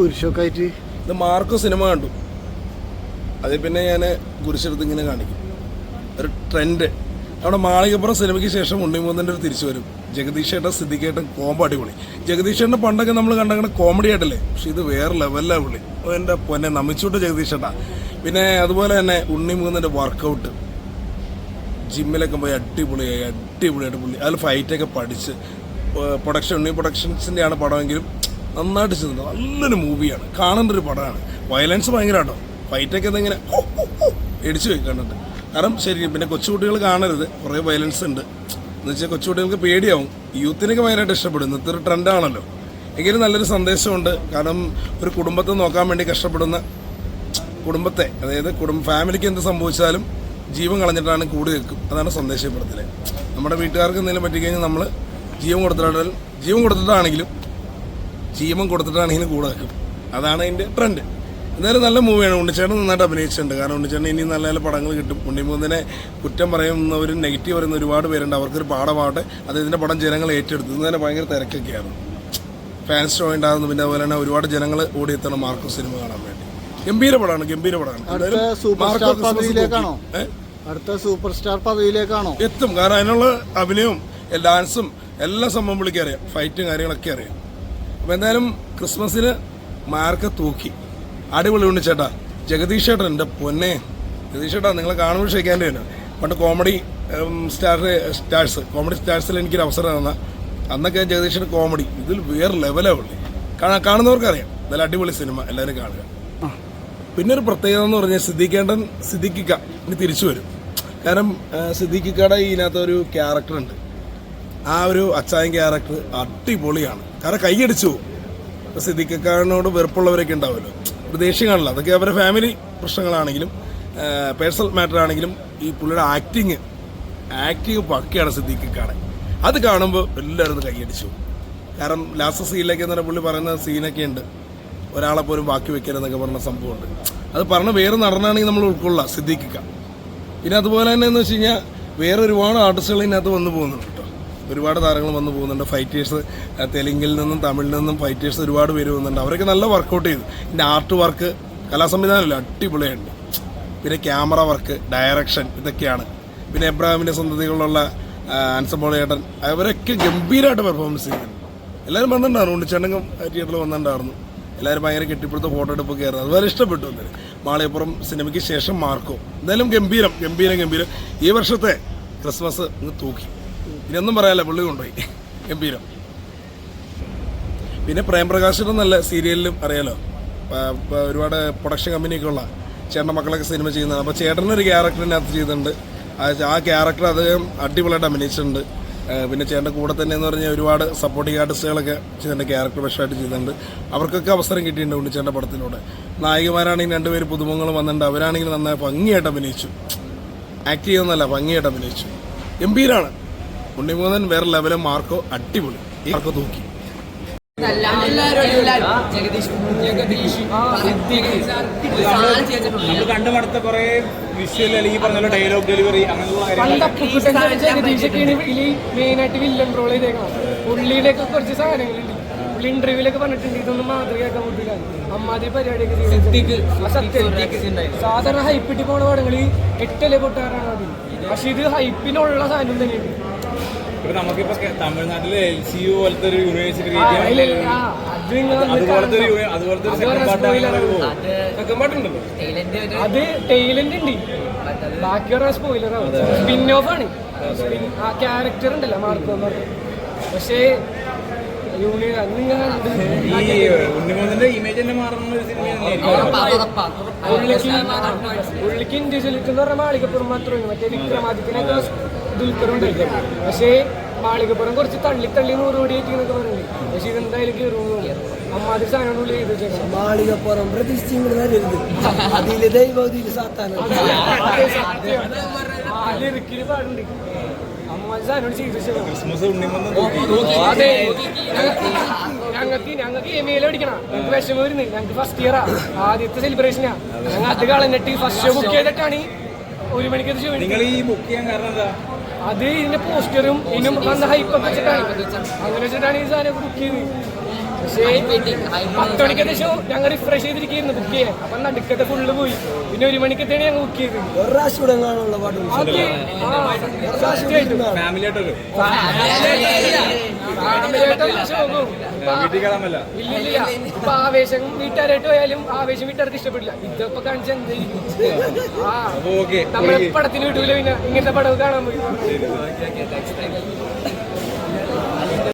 കുരിശൊക്കെ ആയിട്ട് ഇത് Marco cinema കണ്ടു. അതിൽ പിന്നെ ഞാൻ കുരിശെടുത്ത് ഇങ്ങനെ കാണിക്കും. ഒരു ട്രെൻഡ്. അവിടെ മാളികപ്പുറം സിനിമയ്ക്ക് ശേഷം ഉണ്ണിമൂന്നിന്റെ ഒരു തിരിച്ചു വരും. ജഗദീഷേട്ടൻ സിദ്ധിക്കേട്ടൻ കോമ്പോ അടിപൊളി. ജഗദീഷേട്ടൻ പണ്ടൊക്കെ നമ്മൾ കണ്ടങ്ങനെ കോമഡി ആയിട്ടല്ലേ? പക്ഷെ ഇത് വേറെ ലെവലിലാണ് പുള്ളി. എന്റെ പൊന്നെ നമിച്ചോട്ട് ജഗദീഷേട്ടാ. പിന്നെ അതുപോലെ തന്നെ ഉണ്ണിമൂന്നിന്റെ വർക്കൗട്ട് ജിമ്മിലൊക്കെ പോയി അടിപൊളിയായി അടിപൊളിയായിട്ട് പുള്ളി. അതിൽ ഫൈറ്റൊക്കെ പഠിച്ച് പ്രൊഡക്ഷൻ ഉണ്ണി പ്രൊഡക്ഷൻസിന്റെയാണ് പടമെങ്കിലും നന്നായിട്ട് ചെയ്തിട്ടുണ്ട്. നല്ലൊരു മൂവിയാണ് കാണേണ്ട ഒരു പടമാണ്. വയലൻസ് ഭയങ്കര കേട്ടോ ഫൈറ്റൊക്കെ ഇതെങ്ങനെ പോയി കണ്ടിട്ട് കാരണം ശരി പിന്നെ കൊച്ചുകുട്ടികൾ കാണരുത്. കുറേ വയലൻസ് ഉണ്ട്. എന്ന് വെച്ചാൽ കൊച്ചുകുട്ടികൾക്ക് പേടിയാവും. യൂത്തിനൊക്കെ ഭയങ്കരമായിട്ട് ഇഷ്ടപ്പെടും. ഇന്നത്തെ ഒരു ട്രെൻഡാണല്ലോ എങ്കിലും നല്ലൊരു സന്ദേശമുണ്ട്. കാരണം ഒരു കുടുംബത്തെ നോക്കാൻ വേണ്ടി കഷ്ടപ്പെടുന്ന കുടുംബത്തെ അതായത് കുടുംബ ഫാമിലിക്ക് എന്ത് സംഭവിച്ചാലും ജീവൻ കളഞ്ഞിട്ടാണ് കൂടി നിൽക്കും. അതാണ് സന്ദേശപ്പെടുത്തൽ നമ്മുടെ വീട്ടുകാർക്ക് എന്തെങ്കിലും പറ്റിക്കഴിഞ്ഞാൽ നമ്മൾ ജീവൻ കൊടുത്തിട്ടാണെങ്കിലും ജീവൻ കൊടുത്തിട്ടാണെങ്കിലും ജീവൻ കൊടുത്തിട്ടാണെങ്കിലും കൂടെ നിൽക്കും അതാണ് അതിന്റെ ട്രെൻഡ് എന്തായാലും നല്ല മൂവിയാണ് ഉണ്ണിച്ചേട്ടൻ നന്നായിട്ട് അഭിനയിച്ചിട്ടുണ്ട്. കാരണം ഉണ്ണിച്ചേട്ടൻ ഇനി നല്ല നല്ല പടങ്ങൾ കിട്ടും. ഉണ്ണിമൂന്നിനെ കുറ്റം പറയുന്നവരും നെഗറ്റീവ് പറയുന്ന ഒരുപാട് പേരുണ്ട്. അവർക്കൊരു പാഠമാവട്ടെ. അത് ഇതിന്റെ പടം ജനങ്ങൾ ഏറ്റെടുത്തു തന്നെ ഭയങ്കര തിരക്കൊക്കെയായിരുന്നു ഫാൻസ് ഷോ ഉണ്ടാകുന്നു. പിന്നെ അതുപോലെ തന്നെ ഒരുപാട് ജനങ്ങൾ ഓടിയെത്തണം മാർക്കോ സിനിമ കാണാൻ വേണ്ടി. ഗംഭീര പടമാണ്. ഗംഭീര പടമാണ്. അടുത്ത സൂപ്പർ സ്റ്റാർ പദവിയിലേക്കാണോ? എത്തും. കാരണം അതിനുള്ള അഭിനയവും ഡാൻസും എല്ലാ സംഭവം പുള്ളിക്ക് ഫൈറ്റും കാര്യങ്ങളൊക്കെ അറിയാം. അപ്പം എന്തായാലും ക്രിസ്മസിന് മാർക്ക തൂക്കി. അടിപൊളി ഉണ്ട് ചേട്ടാ. ജഗദീഷ് ചേട്ടൻ എന്റെ പൊന്നെ. ജഗദീഷ് ചേട്ടാ നിങ്ങളെ കാണുമ്പോൾ ക്ഷയിക്കാന്റെ തന്നെ പണ്ട് കോമഡി സ്റ്റാർ സ്റ്റാർസ് കോമഡി സ്റ്റാർസിൽ എനിക്കൊരു അവസരം തന്ന. അന്നൊക്കെ ജഗദീഷിന്റെ കോമഡി ഇതിൽ വേറെ ലെവലാണ് ഉള്ളി കാണാ- കാണുന്നവർക്കറിയാം നല്ല അടിപൊളി സിനിമ എല്ലാവരും കാണുക. പിന്നെ ഒരു പ്രത്യേകത എന്ന് പറഞ്ഞാൽ സിദ്ദിഖേണ്ടൻ സിദ്ദിഖിക്ക ഇനി തിരിച്ചു വരും. കാരണം സിദ്ദിഖിക്കയുടെ ഇതിനകത്ത് ഒരു ക്യാരക്ടർ ഉണ്ട്. ആ ഒരു അച്ചായൻ ക്യാരക്ടർ അടിപൊളിയാണ്. കാരണം കൈയടിച്ചു. ഇപ്പൊ വെറുപ്പുള്ളവരൊക്കെ ഉണ്ടാവുമല്ലോ. ഒരു ദേഷ്യം കാണില്ല. അതൊക്കെ അവരുടെ ഫാമിലി പ്രശ്നങ്ങളാണെങ്കിലും പേഴ്സണൽ മാറ്റർ ആണെങ്കിലും ഈ പുള്ളിയുടെ ആക്ടിങ് ആക്ടിങ് പക്കയാണ് സിദ്ദിഖിക്കാണ് അത് കാണുമ്പോൾ എല്ലാവരും കൈയടിച്ചു. കാരണം ലാസ്റ്റ് സീനിലേക്ക് എന്ന് പുള്ളി പറയുന്ന സീനൊക്കെ ഉണ്ട്. ഒരാളെ പോലും ബാക്കി വെക്കരുതെന്നൊക്കെ പറഞ്ഞ സംഭവമുണ്ട്. അത് പറഞ്ഞ വേറെ നടനാണെങ്കിൽ നമ്മൾ ഉൾക്കൊള്ളാം സിദ്ദിഖിക്ക. പിന്നെ അതുപോലെ തന്നെ എന്ന് വെച്ച് കഴിഞ്ഞാൽ വേറെ ഒരുപാട് ആർട്ടിസ്റ്റുകൾ ഇതിനകത്ത് വന്നു പോകുന്നുണ്ട്. ഒരുപാട് താരങ്ങൾ വന്നു പോകുന്നുണ്ട്. ഫൈറ്റേഴ്സ് തെലുങ്കിൽ നിന്നും തമിഴിൽ നിന്നും ഫൈറ്റേഴ്സ് ഒരുപാട് പേര് വന്നിട്ടുണ്ട്. അവരൊക്കെ നല്ല വർക്കൗട്ട് ചെയ്തു. പിന്നെ ആർട്ട് വർക്ക് കലാസംവിധാനമല്ല അടിപൊളിയുണ്ട് പിന്നെ ക്യാമറ വർക്ക് ഡയറക്ഷൻ ഇതൊക്കെയാണ്. പിന്നെ എബ്രാഹിമിന്റെ സന്തതികളിലുള്ള അൻസബോള ചേട്ടൻ അവരൊക്കെ ഗംഭീരമായിട്ട് പെർഫോമൻസ് ചെയ്യുന്നുണ്ട്. എല്ലാവരും വന്നിട്ടുണ്ടായിരുന്നു. ഉണ്ണിച്ചേട്ടൻ തിയേറ്ററിൽ വന്നിട്ടുണ്ടായിരുന്നു. എല്ലാവരും ഭയങ്കര കെട്ടിപ്പിടുത്ത ഫോട്ടോ എടുപ്പൊക്കെ ആയിരുന്നു അതുപോലെ ഇഷ്ടപ്പെട്ടു എന്തായാലും മാളിയപ്പുറം സിനിമയ്ക്ക് ശേഷം മാർക്കോ. എന്തായാലും ഗംഭീരം ഗംഭീരം ഗംഭീരം. ഈ വർഷത്തെ ക്രിസ്മസ് ഇന്ന് തൂക്കി. ഇനിയൊന്നും പറയാല്ല പുള്ളി കൊണ്ടുപോയി. ഗംഭീരം. പിന്നെ പ്രേംപ്രകാശിന്റെ നല്ല സീരിയലിലും അറിയാലോ ഒരുപാട് പ്രൊഡക്ഷൻ കമ്പനിയൊക്കെ ഉള്ള ചേട്ടന്റെ മക്കളൊക്കെ സിനിമ ചെയ്യുന്നതാണ്. അപ്പോൾ ചേട്ടനൊരു ക്യാരക്ടറിനകത്ത് ചെയ്തിട്ടുണ്ട്. ആ- ക്യാരക്ടർ അദ്ദേഹം അടിപൊളിയായിട്ട് അഭിനയിച്ചിട്ടുണ്ട്. പിന്നെ ചേട്ടന്റെ കൂടെ തന്നെ എന്ന് പറഞ്ഞാൽ ഒരുപാട് സപ്പോർട്ടിംഗ് ആർട്ടിസ്റ്റുകളൊക്കെ ചേട്ടന്റെ ക്യാരക്ടർ വിഷയമായിട്ട് ചെയ്തിട്ടുണ്ട്. അവർക്കൊക്കെ അവസരം കിട്ടിയിട്ടുണ്ട് ഉണ്ണിച്ചേട്ടന്റെ പടത്തിലൂടെ. നായികമാരാണെങ്കിൽ രണ്ടുപേര് പുതുമുഖങ്ങൾ വന്നിട്ടുണ്ട്. അവരാണെങ്കിൽ നന്നായി ഭംഗിയായിട്ട് അഭിനയിച്ചു. ആക്ട് ചെയ്യുന്നല്ല ഭംഗിയായിട്ട് അഭിനയിച്ചു. ഗംഭീരാണ്. ഉണ്ണിമൂന്നൻ വേറെ ലെവലും മാർക്കോ അടിപൊളി. ഈ മാർക്കോ തൂക്കി നമ്മൾ കണ്ടു മടുത്ത കുറെ വിഷ്വൽ അല്ലെങ്കിൽ ഈ പറഞ്ഞ ഡയലോഗ് ഡെലിവറി മെയിനായിട്ട് വില്ലൻ റോൾ ചെയ്തേക്കണം കുറച്ച് സാധനങ്ങളുണ്ട്. പുള്ളി ഇന്റർവ്യൂലൊക്കെ പറഞ്ഞിട്ടുണ്ട് ഇതൊന്നും മാതൃകയാക്കാൻ പറ്റില്ല പരിപാടിയൊക്കെ സത്യം സാധാരണ ഹൈപ്പിട്ട് പോണ പടങ്ങളിൽ എട്ടല്ലേ പൊട്ടാറാണ് അത് പക്ഷെ ഇത് ഹൈപ്പിനുള്ള സാധനം തന്നെയുണ്ട് ഇപ്പൊ നമുക്കിപ്പോ തമിഴ്നാട്ടിലെ എൽ സി യു പോലത്തെ ഒരു യൂണിവേഴ്സിറ്റി അതുപോലത്തെ ഒരു അതുപോലത്തെ ഒരു ഉണ്ടല്ലോ. അത് ടൈലന്റ് ഉണ്ട്. സ്പോയിലർ ആവും സ്പിൻ ഓഫ് ആണ്. ആ ക്യാരക്ടർ ഉണ്ടല്ലോ മാർക്കോ പക്ഷേ ഉണ്ണിമോഹന്റെ ഇമേജ് തന്നെ മാറുന്ന ഒരു സിനിമ പുള്ളിക്ക് ഇൻഡിവിജ്വലിറ്റി എന്ന് പറഞ്ഞാൽ മാളികപ്പുറം മാത്രമേ മറ്റേ വിക്രമാദിത്യനൊക്കെ ദുൽഖറുണ്ട് പക്ഷേ മാളികപ്പുറം കുറച്ച് തള്ളി തള്ളി നൂറ് കോടി പറയുന്നത് പക്ഷെ ഇതെന്തായാലും കയറുന്നു അമ്മാതിരി സാധനം ഉള്ളിൽ ചെയ്ത് മാളികപ്പുറം അതിൽ ദൈവം ഇതിൽ പാടുണ്ട്. അമ്മാതിരി സാധനം ചെയ്ത് വെച്ചേക്കണം ക്രിസ്മസ് ഉണ്ണിമോഹൻ തൂക്കി അതെ ഞങ്ങൾക്ക് വിഷമം വരുന്നത് ഞങ്ങൾക്ക് ഫസ്റ്റ് ഇയറാ ആദ്യത്തെ സെലിബ്രേഷനാ ഞങ്ങൾ അത് കളഞ്ഞിട്ട് ഫസ്റ്റ് ഷോ ബുക്ക് ചെയ്തിട്ടാണ് ഒരു മണിക്കൂർ ഷോ നിങ്ങൾ ഈ ബുക്ക് ചെയ്യാൻ കാരണം എന്താ? അത് ഇതിന്റെ പോസ്റ്ററും ഇതിനും വന്ന ഹൈപ്പ് ഒക്കെ വെച്ചിട്ടാണ്. അങ്ങനെ വെച്ചിട്ടാണ് ഈ സാധനം ബുക്ക് ചെയ്ത് പത്ത് മണിക്കത്തെ ഷോ ഞങ്ങൾ റിഫ്രഷ് ചെയ്തിരിക്കുന്നു ബുക്ക് ചെയ്യാൻ. അപ്പൊ നടുക്കത്തെ ഫുള്ള് പോയി. പിന്നെ ഒരു മണിക്കത്തെയാണ് ഞങ്ങൾ ബുക്ക് ചെയ്തത് ഇപ്പൊ ആവേശം വീട്ടുകാരായിട്ട് പോയാലും ആവേശം വീട്ടുകാർക്ക് ഇഷ്ടപ്പെടില്ല. ഇതൊക്കെ കാണിച്ച എന്തായിരിക്കും നമ്മളെ പടത്തിന് വിടൂല പിന്നെ. ഇങ്ങനത്തെ പടം കാണാൻ പോയി.